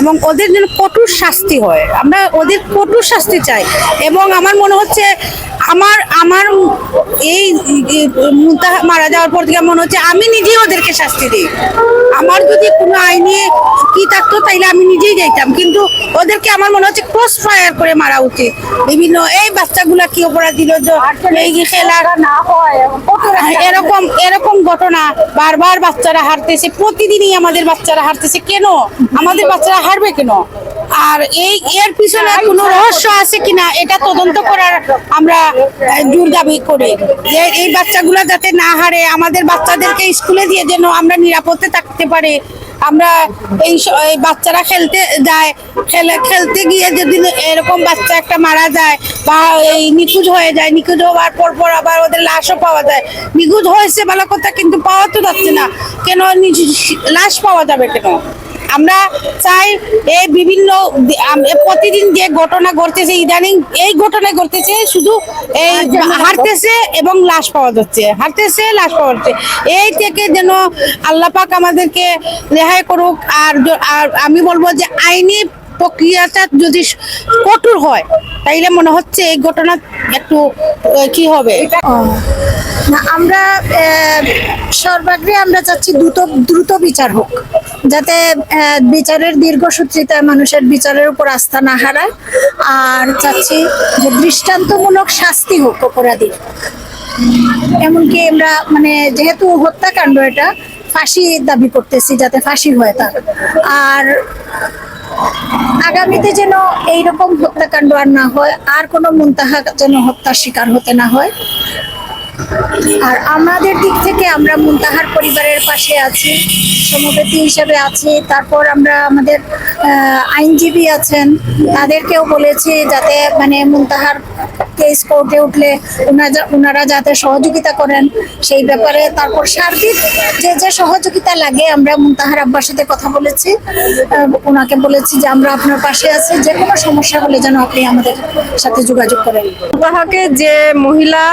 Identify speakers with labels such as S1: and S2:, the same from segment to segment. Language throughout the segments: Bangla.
S1: এবং ওদের যেন কঠোর শাস্তি হয়। আমরা ওদের কঠোর শাস্তি চাই। এবং আমার মনে হচ্ছে আমার আমার এই এই মারা যাওয়ার পর থেকে মনে হচ্ছে আমি নিজেই ওদেরকে শাস্তি দিই। আমার যদি কোনো আইনি কি থাকতো, তাইলে আমি নিজেই যাইতাম। কিন্তু ওদেরকে আমার মনে হচ্ছে ক্রস ফায়ার করে মারা উচিত। বিভিন্ন, এই বাচ্চাগুলা কি অপরাধ দিল এই যে খেলার এরকম এরকম ঘটনা বারবার বাচ্চারা হারতেছে, প্রতিদিনই আমাদের বাচ্চারা হারতেছে। কেন? আমাদের বাচ্চারা হারবে কেন? আর এই এর পিছনে কোনো রহস্য আছে কিনা এটা তদন্ত করার আমরা জোর দাবি করি। যে এই বাচ্চাগুলো যাতে না হারে আমাদের বাচ্চাদেরকে স্কুলে দিয়ে যেন আমরা নিরাপদে থাকতে পারি। আমরা এই বাচ্চারা খেলতে যায় খেলে খেলতে গিয়ে যদি এরকম বাচ্চা একটা মারা যায় বা এই নিখোঁজ হয়ে যায় নিখোঁজ হওয়ার পর পর আবার ওদের লাশও পাওয়া যায়। নিখোঁজ হয়েছে ভালো কথা কিন্তু পাওয়া তো যাচ্ছে না। কেন লাশ পাওয়া যাবে কেন? আমরা চাই এই বিভিন্ন প্রতিদিন যে ঘটনা ঘটতেছে ইদানিং এই ঘটনা ঘটতেছে শুধু এই হারতেছে এবং লাশ পাওয়া যাচ্ছে। হারতেছে লাশ পাওয়া যাচ্ছে। এই থেকে যেন আল্লাহ পাক আমাদেরকে রেহাই করুক আর আমি বলব যে আইনি প্রক্রিয়াটা যদি কঠোর হয় তাইলে মনে হচ্ছে এই ঘটনা একটু কি হবে?
S2: না আমরা সর্বাগ্রে আমরা চাচ্ছি দ্রুত দ্রুত বিচার হোক। যাতে বিচারের দীর্ঘসূত্রিতায় মানুষের বিচারের উপর আস্থা না হারায়। আর চাচ্ছি যে দৃষ্টান্তমূলক শাস্তি হোক অপরাধীর। এমনকি আমরা মানে যেহেতু হত্যাকাণ্ড এটা, ফাঁসি দাবি করতেছি যাতে ফাঁসি হয় তার। আর আগামীতে যেন এইরকম হত্যাকাণ্ড আর না হয়, আর কোনো মুনতাহা যেন হত্যার শিকার হতে না হয় আর আমাদের দিক থেকে আমরা মুন্তাহার পরিবারের পাশে আছি সমবেতী হিসাবে আছি। তারপর আমরা আমাদের আইনজীবী আছেন। তাদেরকেও বলেছি যাতে মানে মুনতাহার কেস কোর্টে উঠলে ওনারা ওনারা যাতে সহযোগিতা করেন, সেই ব্যাপারে তারপর সার্বিক যে যে সহযোগিতা লাগে, আমরা মুনতাহার আব্বার সাথে কথা বলেছি। ওনাকে বলেছি যে আমরা আপনার পাশে আছি, যে কোনো সমস্যা হলে যেন আপনি আমাদের সাথে যোগাযোগ করেন।
S3: তাহাকে যে মহিলা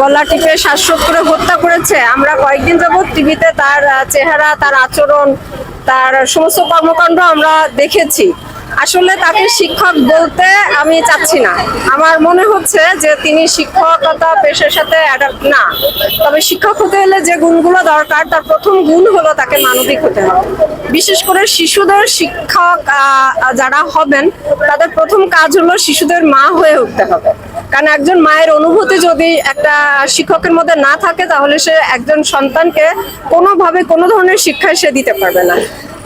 S3: গলা টিপে শ্বাসরোধ করে হত্যা করেছে, আমরা কয়েকদিন যাবৎ টিভিতে তার চেহারা, তার আচরণ, তার সমস্ত কর্মকাণ্ড আমরা দেখেছি। আসলে তাকে শিক্ষক বলতে আমি চাচ্ছি না। আমার মনে হচ্ছে যে তিনি শিক্ষকতা পেশার সাথে অ্যাডাপ্ট না। তবে শিক্ষক হতে হলে যে গুণগুলো দরকার, তার প্রথম গুণ হলো তাকে মানবিক হতে হবে। বিশেষ করে শিশুদের শিক্ষক যারা হবেন, তাদের প্রথম কাজ হলো শিশুদের মা হয়ে উঠতে হবে। কারণ একজন মায়ের অনুভূতি যদি একটা শিক্ষকের মধ্যে না থাকে, তাহলে সে একজন সন্তানকে কোনোভাবে কোনো ধরনের শিক্ষায় সে দিতে পারবে না।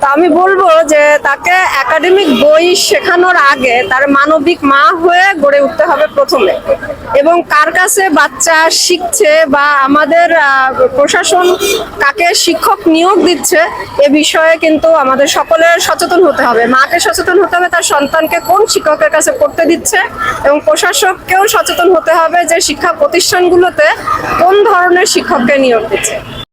S3: তা আমি বলব যে তাকে একাডেমিক বই শেখানোর আগে তার মানবিক মা হয়ে গড়ে উঠতে হবে প্রথমে। এবং কার কাছে বাচ্চা শিখছে বা আমাদের প্রশাসন কাকে শিক্ষক নিয়োগ দিচ্ছে এ বিষয়ে কিন্তু আমাদের সকলের সচেতন হতে হবে। মাকে সচেতন হতে হবে, তার সন্তানকে কোন শিক্ষকের কাছে পড়তে দিচ্ছে এবং প্রশাসককেও সচেতন হতে হবে যে শিক্ষা প্রতিষ্ঠানগুলোতে কোন ধরনের শিক্ষককে নিয়োগ দিচ্ছে।